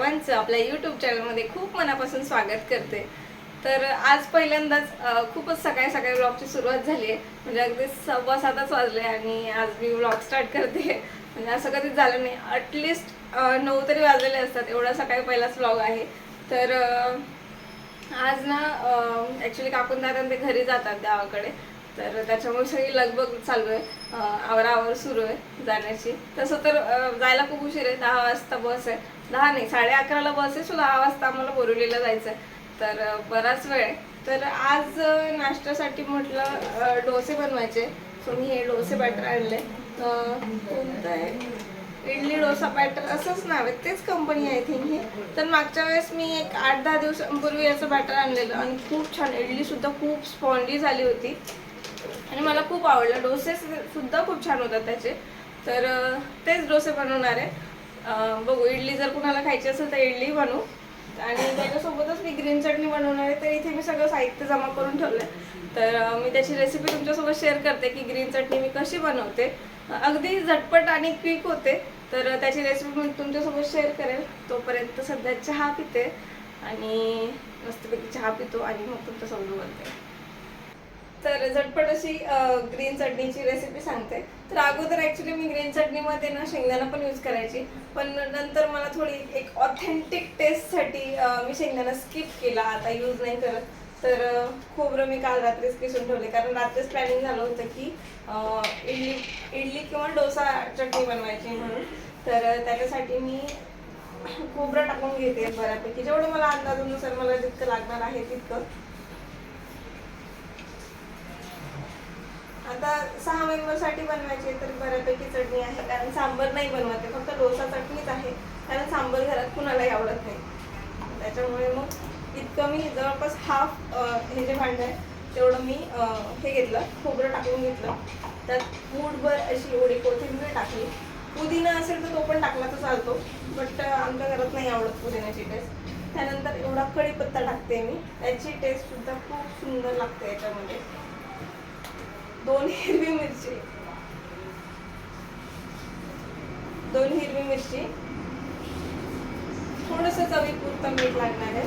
आपल्या यूट्यूब चॅनलमध्ये खूप मनापासून स्वागत करते. तर आज पहिल्यांदाच खूपच सकाळी सकाळी व्लॉगची सुरुवात झाली आहे. म्हणजे अगदी सव्वा सातच वाजले आणि आज मी व्लॉग स्टार्ट करते. म्हणजे असं कधीच झालं नाही. अटलिस्ट नऊ तरी वाजलेले असतात. एवढा सकाळी पहिलाच व्लॉग आहे. तर आज ना ॲक्च्युली काकून दादा ते घरी जातात गावाकडे. तर त्याच्यामुळे सगळी लगबग चालू आहे. आवरावर आवराआवर सुरू आहे जाण्याची. तसं तर जायला खूप उशीर आहे. दहा वाजता बस आहे. दहा नाही साडे अकराला बस आहे सो दहा वाजता आम्हाला बोरिवलीला जायचं आहे तर बराच वेळ आहे. तर आज नाश्त्यासाठी म्हटलं डोसे बनवायचे. सो मी हे डोसे बॅटर आणले. कोणतं आहे? इडली डोसा बॅटर असंच नाव आहे. तेच कंपनी आय थिंक हे. तर मागच्या वेळेस मी एक आठ दहा दिवसांपूर्वी याचं बॅटर आणलेलं. आणि खूप छान इडली सुद्धा खूप स्पॉन्डी झाली होती. आणि मला खूप आवडला. डोसे सुद्धा खूप छान होतात त्याचे. तर तेच डोसे बनवणार आहे. बघू इडली जर कुणाला खायची असेल तर इडली बनवू. आणि त्याच्यासोबतच मी ग्रीन चटणी बनवणार आहे. तर इथे मी सगळं साहित्य जमा करून ठेवलं आहे तर मी त्याची रेसिपी तुमच्यासोबत शेअर करते की ग्रीन चटणी मी कशी बनवते. अगदी झटपट आणि क्विक होते. तर त्याची रेसिपी मी तुमच्यासोबत शेअर करेल. तोपर्यंत सध्या चहा पिते. आणि मस्तपैकी चहा पितो आणि मग तुमच्यासोबत बोलते. तर झटपट अशी ग्रीन चटणीची रेसिपी सांगते. तर अगोदर ॲक्च्युली मी ग्रीन चटणीमध्ये ना शेंगदाणा पण यूज करायची. पण नंतर मला थोडी एक ऑथेंटिक टेस्टसाठी मी शेंगदाणा स्किप केला. आता यूज नाही करत. तर खोबरं मी काल रात्रीच किसून ठेवले. कारण रात्रीच प्लॅनिंग झालं होतं की इडली इडली किंवा डोसा चटणी बनवायची म्हणून. तर त्याच्यासाठी मी खोबरं टाकून घेते बऱ्यापैकी. जेवढं मला अंदाजानुसार मला जितकं लागणार आहे तितकं. आता सहा मेंबरसाठी बनवायची तर बऱ्यापैकी चटणी आहे. कारण सांबर नाही बनवत आहे फक्त डोसा चटणीच आहे. कारण सांबर घरात कुणालाही आवडत नाही. त्याच्यामुळे मग इतकं मी जवळपास हाफ हे जे भांडं आहे तेवढं मी हे घेतलं खोबरं टाकून घेतलं. त्यात मूठभर अशी एवढी कोथिंबीर टाकली. पुदिना असेल तर तो पण टाकला तर चालतो बट आमच्या घरात नाही आवडत पुदिन्याची टेस्ट त्यानंतर एवढा कढीपत्ता टाकते मी. त्याची टेस्टसुद्धा खूप सुंदर लागते याच्यामध्ये. दोन हिरवी मिरची. दोन हिरवी मिरची. थोडस चवीपुरतं मीठ लागणार आहे.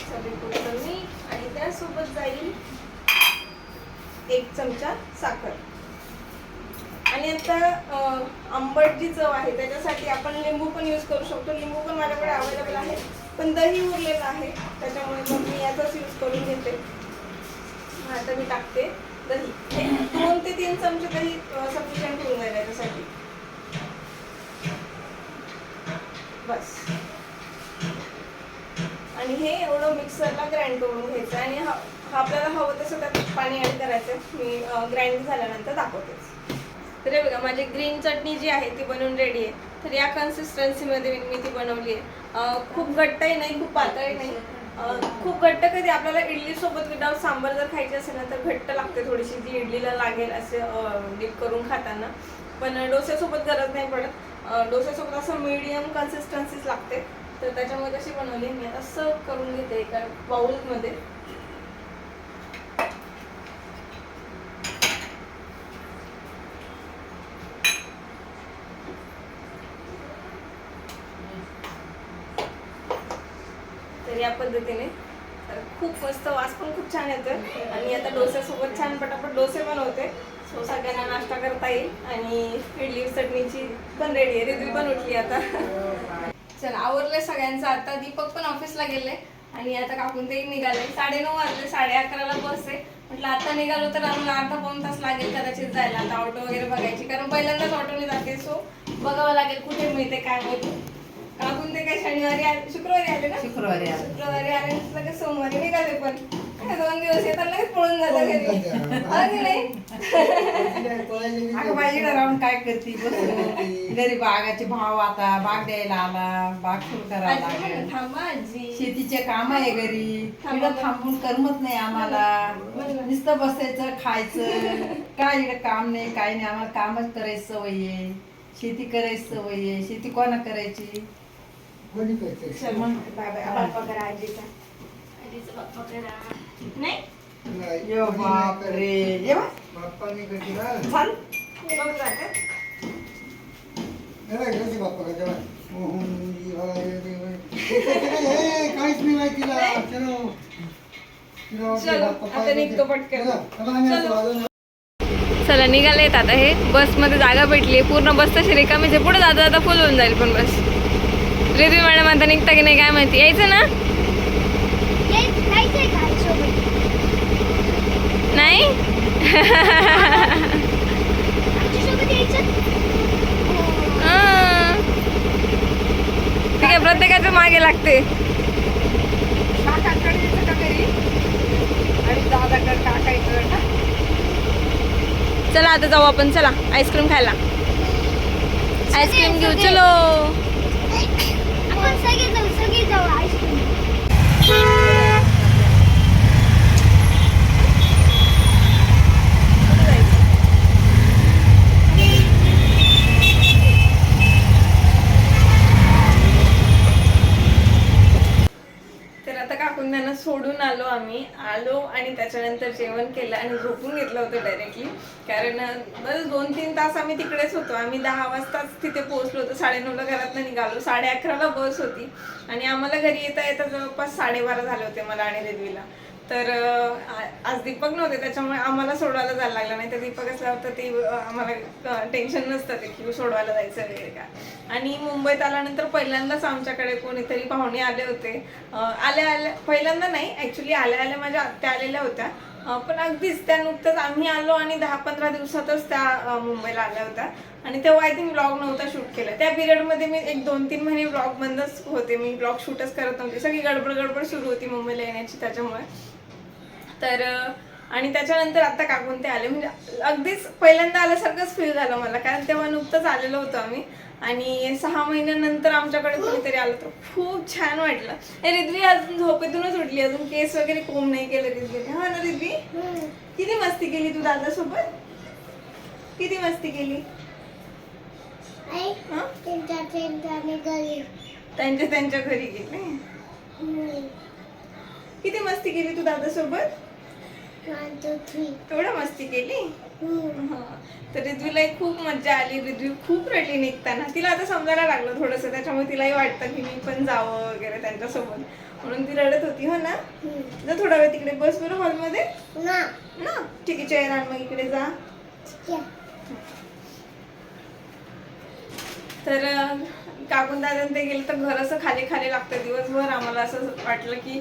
चवीपुरतं मीठ आणि त्यासोबत जाईल एक चमचा साखर. आणि आता आंबट जी चव आहे त्याच्यासाठी आपण लिंबू पण यूज करू शकतो. लिंबू पण माझ्याकडे अवेलेबल आहे. पण दही उरलेलं आहे त्याच्यामुळे मग मी याचाच यूज करून घेते. आता मी टाकते दही. दोन ते तीन चमचे दही सफिशियंट होऊन जाईल याच्यासाठी. बस. आणि हे एवढं मिक्सरला ग्राइंड करून घ्यायचं आणि हा हा आपल्याला हवं तसं त्यात पाणी ॲड करायचं मी ग्राइंड झाल्यानंतर दाखवतेच. तर हे बघा माझी ग्रीन चटणी जी आहे ती बनवून रेडी आहे. तर या कन्सिस्टन्सीमध्ये मी मी ती बनवली आहे. खूप घट्टही नाही खूप पातळही नाही. खूप घट्ट कधी आपल्याला इडलीसोबत विदाउट सांबार जर खायची असेल ना तर घट्ट लागते थोडीशी. जी इडलीला लागेल असे डीप करून खाताना. पण डोस्यासोबत गरज नाही पडत. डोस्यासोबत असं मीडियम कन्सिस्टन्सीच लागते. तर त्याच्यामध्ये कशी बनवली मी असं करून घेते एका बाऊलमध्ये तर या पद्धतीने. तर खूप मस्त वास पण खूप छान येतोय. आणि आता डोस्यासोबत छान पटापट डोसे बनवते. सो सगळ्यांना नाश्ता करता येईल. आणि इडली चटणीची पण रेडी आहे. रिद्वी पण उठली आता. चल आवरले सगळ्यांचं. आता दीपक पण ऑफिसला गेले. आणि आता काकून ते निघाले. साडे नऊ वाजले साडे अकराला बस आहे. म्हटलं आता निघालो तर अजून अर्धा पाऊन तास लागेल कदाचित जायला. आता ऑटो वगैरे बघायची. कारण पहिल्यांदाच ऑटोने जाते. सो बघावं लागेल कुठे मिळते काय मिळते काकून ते काय शनिवारी आले शुक्रवारी आले ना? शुक्रवारी आले. शुक्रवारी आले लगेच सोमवारी निघाले पण. काय दोन दिवस येतात लगेच पळून जातात घरी. अरे नाही? अगं बाई इकडे राहून काय करते? बसून घरी बागाचे भाव आता बाग द्यायला आला बाग सुरू करायला थांबा शेतीचे काम आहे घरी. इकडं थांबून करमत नाही आम्हाला. नुसतं बसायचं खायचं. काय इकडे काम नाही काय नाही. आम्हाला कामच करायची सवय आहे. शेती करायची सवय आहे. शेती कोणा करायची? करा आजीचा. आजीचा बाप्पा करा नाही? यो ये. बाप्पाने ना? चाल बघ बाप्पा काहीच नाही माहिती तिला चलो निघालेत आता हे. बसमध्ये जागा भेटली. पूर्ण बस तशी रिकामीच आहे पुढे जाता जाता फुल होऊन जाईल पण बस. रिद्वी मॅडम आता निघता की नाही काय माहिती. यायचं ना? नाही? हा. ठीक आहे प्रत्येकाच्या मागे लागते. चला आता जाऊ आपण. चला आईस्क्रीम खायला. आईस्क्रीम घेऊ. चलो. आपण सगळे जाऊ सगळे जाऊ आईस्क्रीम तर आता काकून त्यांना सोडून आलो आम्ही. आलो आणि त्याच्यानंतर जेवण केलं आणि झोपून घेतलं होतं डायरेक्टली कारण बस दोन तीन तास आम्ही तिकडेच होतो. आम्ही दहा वाजताच तिथे पोहोचलो होतो. साडेनऊला घरातनं निघालो. साडे अकराला बस होती. आणि आम्हाला घरी येता येता जवळपास साडेबारा झाले होते मला आणि रेल्वेला तर आज दीपक नव्हते त्याच्यामुळे आम्हाला सोडवायला जायला लागलं नाही. तर दीपक असल्यावर तर ते आम्हाला टेन्शन नसतं ते की सोडवायला जायचं वगैरे का. आणि मुंबईत आल्यानंतर पहिल्यांदाच आमच्याकडे कोणीतरी पाहुणे आले होते. आल्या आल्या पहिल्यांदा नाही ॲक्च्युली आल्या आल्या माझ्या आत्या आलेल्या होत्या. पण अगदीच त्या नुकतंच आम्ही आलो आणि दहा पंधरा दिवसातच त्या मुंबईला आल्या होत्या. आणि तेव्हा आय थिंक ब्लॉग नव्हता शूट केला. त्या पिरियडमध्ये मी एक दोन तीन महिने ब्लॉग बंदच होते. मी ब्लॉग शूटच करत नव्हते. सगळी गडबड गडबड सुरू होती मुंबईला येण्याची त्याच्यामुळे. तर आणि त्याच्यानंतर आता काकून ते आले. म्हणजे अगदीच पहिल्यांदा आल्यासारखंच फील झालं मला. कारण तेव्हा नुकतंच आलेलो होतो आम्ही. आणि सहा महिन्यानंतर आमच्याकडे कोणीतरी आलं तर खूप छान वाटलं. रिद्वी अजून झोपेतूनच उठली. अजून केस वगैरे कोंब नाही केलं रिद्वीने. हा ना रिद्वी? किती मस्ती केली तू दादासोबत? किती मस्ती केली? हा? त्यांच्या त्यांच्या घरी. गेले? किती मस्ती केली तू दादासोबत? एवढं मस्ती केली? हा. तर रिद्वीला खूप मज्जा आली. रिद्वी खूप रडली निघताना. तिला आता समजायला लागलं थोडंसं. त्याच्यामुळे तिलाही वाटतं की मी पण जावं वगैरे त्यांच्यासोबत. म्हणून ती रडत होती. हो ना? जा थोडा वेळ तिकडे बस बरं हॉलमध्ये. ना. ना? ठीक आहे आण मग इकडे जा. तर काकून दादा ते गेले तर घर असं खाली खाली लागतं. दिवसभर आम्हाला असं वाटलं की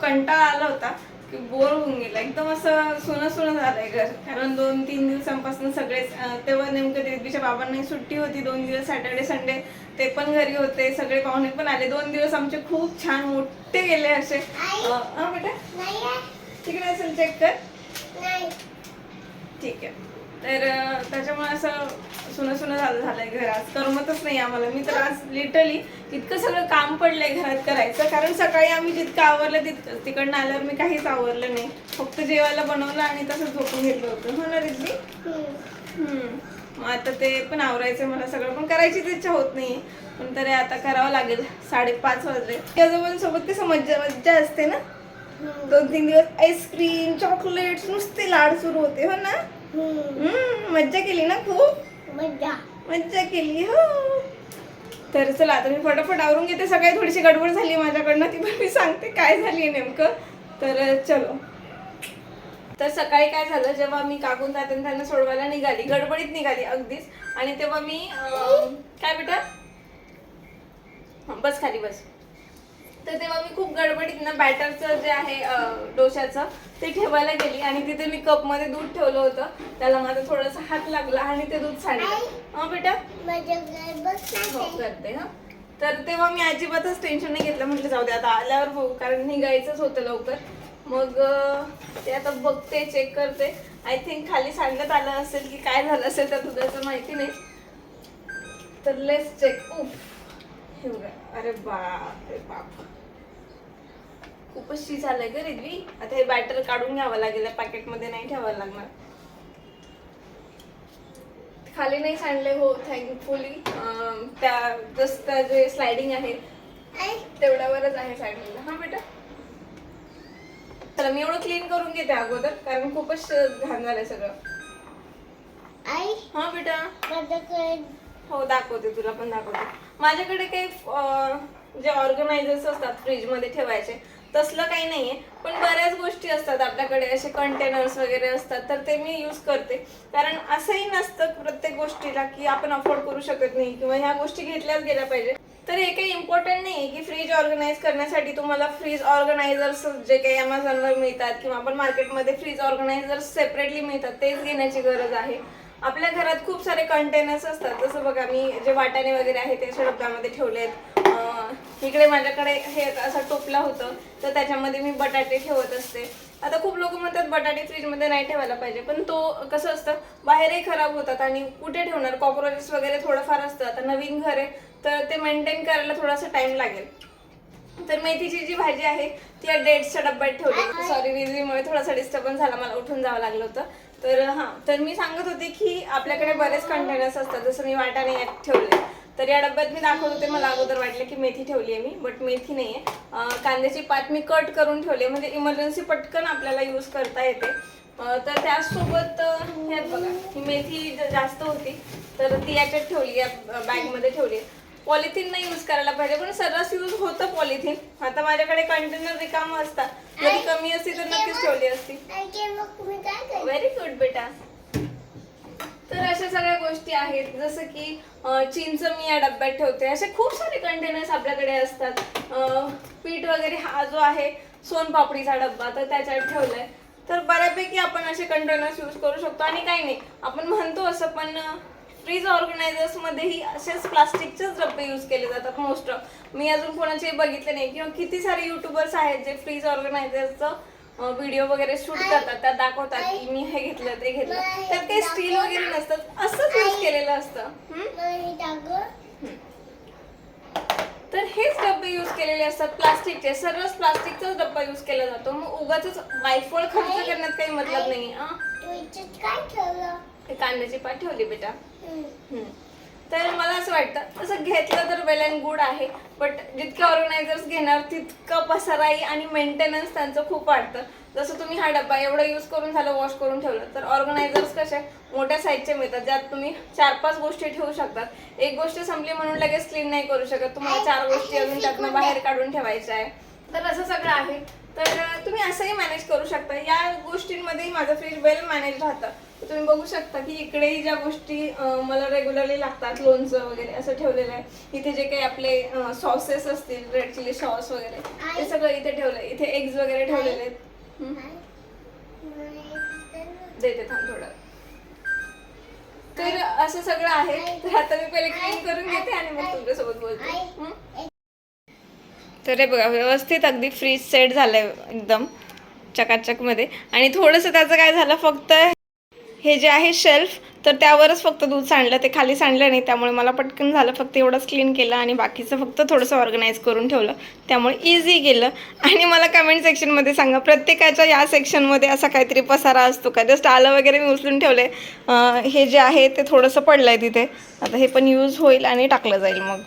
कंटाळा आला होता. की बोर होऊन गेला. एकदम असं सुनं सुनं झालंय घर. कारण दोन तीन दिवसांपासून सगळेच तेव्हा नेमकं देवीच्या बाबांनाही सुट्टी होती दोन दिवस सॅटर्डे संडे. ते पण घरी होते सगळे पाहुणे पण आले. दोन दिवस आमचे खूप छान मोठे गेले असे. हा बेटा? तिकडे असेल चेक कर. नाही. ठीक आहे. तर त्याच्यामुळे असं सुनं सुनं झालं झालंय घर आज करमतच नाही आम्हाला. मी तर आज लिटरली इतकं सगळं काम पडलंय घरात करायचं. कारण सकाळी आम्ही जितकं आवरलं तितकं तिकडनं आल्यावर मी काहीच आवरलं नाही. फक्त जेवायला बनवलं आणि तसंच झोपून घेतलं होतं. हो ना. मग आता ते पण आवरायचं मला सगळं. पण करायचीच इच्छा होत नाही पण तरी आता करावं लागेल. साडेपाच वाजले. आजोबांसोबत कसं मज्जा मज्जा असते ना. दोन तीन दिवस आईस्क्रीम चॉकलेट नुसते लाड सुरू होते. हो ना? मज्जा केली ना खूप? मजा मज्जा केली हो. तर चला आता मी फटाफट आवरून घेते. सकाळी थोडीशी गडबड झाली माझ्याकडनं ती पण मी सांगते काय झाली नेमकं. तर चलो. तर सकाळी काय झालं जेव्हा मी काकून त्यांना सोडवायला निघाली गडबडीत निघाली अगदीच. आणि तेव्हा मी काय बेटा? बस खाली बस. तर तेव्हा मी खूप गडबडीत ना बॅटरचं जे आहे डोशाचं ते ठेवायला गेली आणि तिथे मी कपमध्ये दूध ठेवलं होतं. त्याला माझा थोडासा हात लागला आणि ते दूध सांडलं हा बेटा? हो करते हा. तर तेव्हा मी अजिबातच टेन्शन नाही घेतलं. म्हटलं जाऊ दे आता आल्यावर बघू कारण निघायचंच होतं लवकर. मग ते आता बघते चेक करते. आय थिंक खाली सांगण्यात आलं असेल की काय झालं असेल त्या दुधाचं माहिती नाही. तर लेस चेक उफ हे अरे बाप रे बाप. खूपच शी झालंय ग रिद्वी. आता हे बॅटर काढून घ्यावं लागेल पॅकेटमध्ये नाही ठेवायला लागणार. खाली नाही सांडले हो थँकफुली त्या जस्ट जे स्लायडिंग आहे तेवढ्यावरच आहे सांडलेलं. हा बेटा? चला मी एवढं क्लीन करून घेते अगोदर कारण खूपच घाण झालंय सगळं. आई. हा बेटा? हो दाखवते तुला पण दाखवते. माझ्याकडे काही जे ऑर्गनायझर्स असतात फ्रीजमध्ये ठेवायचे तसलं काही नाहीये. पण बऱ्याच गोष्टी असतात आपल्याकडे असे कंटेनर्स वगैरे असतात तर ते मी यूज करते. कारण असंही नसतं प्रत्येक गोष्टीला की आपण अफोर्ड करू शकत नाही किंवा ह्या गोष्टी घेतल्याच गेल्या पाहिजे. तर हे काही इम्पॉर्टंट नाही आहे की फ्रीज ऑर्गनाईज करण्यासाठी तुम्हाला फ्रीज ऑर्गनायझर्स जे काही अमेझॉनवर मिळतात किंवा आपण मार्केटमध्ये फ्रीज ऑर्गनायझर्स सेपरेटली मिळतात तेच घेण्याची गरज आहे. आपल्या घरात खूप सारे कंटेनर्स असतात. जसं बघा मी जे वाटाणे वगैरे आहे ते अशा डब्यामध्ये ठेवले आहेत इकडे माझ्याकडे हे असं टोपला होतं तर त्याच्यामध्ये मी बटाटे ठेवत असते. आता खूप लोक म्हणतात बटाटे फ्रीजमध्ये नाही ठेवायला पाहिजे. पण तो कसं असतं बाहेरही खराब होतात आणि कुठे ठेवणार? कॉक्रोचेस वगैरे थोडंफार असतं. आता नवीन घर आहे तर ते मेंटेन करायला थोडासा टाइम लागेल. तर मेथीची जी भाजी आहे ती या डेट्सच्या डब्यात ठेवली सॉरी विझीमुळे थोडासा डिस्टर्बन्स झाला. मला उठून जावं लागलं होतं. तर हां. तर मी सांगत होते की आपल्याकडे बरेच कंटेनर्स असतात. जसं मी वाटाणे यात ठेवले तर या डब्यात मी दाखवत होते मला अगोदर वाटलं की मेथी ठेवली आहे मी बट मेथी नाही आहे कांद्याची पात मी कट करून ठेवली म्हणजे इमर्जन्सी पटकन आपल्याला यूज करता येते. तर त्याचसोबत ह्यात बघा ही मेथी जास्त होती. तर ती याच्यात ठेवली या बॅगमध्ये ठेवली पॉलिथिन नाही यूज करायला पाहिजे पण सर्रास यूज होतं पॉलिथिन. आता माझ्याकडे कंटेनर रिकामं असतात. जरी कमी असती तर नक्कीच ठेवली असती. व्हेरी गुड बेटा. तर अशा सगळ्या गोष्टी आहेत. जसं की चिंच मी या डब्यात ठेवते. असे खूप सारे कंटेनर्स आपल्याकडे असतात. पीठ वगैरे हा जो आहे सोनपापडीचा डब्बा तर त्याच्यात ठेवलाय. तर बऱ्यापैकी आपण असे कंटेनर्स यूज करू शकतो. आणि काही नाही. आपण म्हणतो असं पण फ्रीज ऑर्गनायझर्स मध्येही असेच प्लास्टिकचेच डब्बे यूज केले जातात मोस्ट ऑफ मी अजून कोणाचे बघितले नाही. किंवा किती सारे युट्यूबर्स आहेत जे फ्रीज ऑर्गनायझरचं व्हिडिओ वगैरे शूट करतात. त्यात दाखवतात की मी हे घेतलं ते घेतलं. त्यात काही स्टील वगैरे नसतात. असंच यूज केलेलं असतं. तर हेच डब्बे यूज केलेले असतात प्लास्टिकचे. सर्वच प्लास्टिकचाच डब्बा यूज केला जातो. मग उगाच वायफळ खर्च करण्यात काही मतलब नाही तू कांद्याची पात ठेवली बेटा. तर मला असं वाटतं तसं घेतलं तर वेल अँड गुड आहे बट जितके ऑर्गनायझर्स घेणार तितकं पसाराई आणि मेंटेनन्स त्यांचं खूप वाटतं जसं तुम्ही हा डब्बा एवढा यूज करून झालं वॉश करून ठेवलं तर ऑर्गनायझर्स कसे मोठ्या साईजचे मिळतात ज्यात तुम्ही चार पाच गोष्टी ठेवू शकतात. एक गोष्ट संपली म्हणून लगेच क्लीन नाही करू शकत तुम्हाला चार गोष्टी अजून त्यातनं बाहेर काढून ठेवायच्या आहे. तर असं सगळं आहे. तर तुम्ही असंही मॅनेज करू शकता. या गोष्टींमध्येही माझं फ्रीज वेल मॅनेज राहतं. तुम्ही बघू शकता की इकडेही ज्या गोष्टी मला रेग्युलरली लागतात लोणचं वगैरे असं ठेवलेलं आहे. इथे जे काही आपले सॉसेस असतील रेड चिली सॉस वगैरे ते सगळं इथे ठेवलं इथे एग्ज वगैरे ठेवलेले आहेत. देते थांब थोडं. तर असं सगळं आहे. तर आता मी पहिले क्लीन करून घेते आणि मग तुमच्यासोबत बोलते? तर हे बघा व्यवस्थित अगदी फ्रीज सेट झालंय एकदम चकाचकमध्ये. आणि थोडंसं त्याचं काय झालं फक्त हे जे आहे शेल्फ तर त्यावरच फक्त दूध सांडलं ते खाली सांडलं नाही त्यामुळे मला पटकन झालं फक्त एवढंच क्लीन केलं आणि बाकीचं फक्त थोडंसं ऑर्गनाईज करून ठेवलं. त्यामुळे इझी गेलं. आणि मला कमेंट सेक्शनमध्ये सांगा प्रत्येकाच्या या सेक्शनमध्ये असा काहीतरी पसारा असतो का? जस्ट आलं वगैरे मी उचलून ठेवले हे जे आहे ते थोडंसं पडलं आहे तिथे. आता हे पण यूज होईल आणि टाकलं जाईल मग.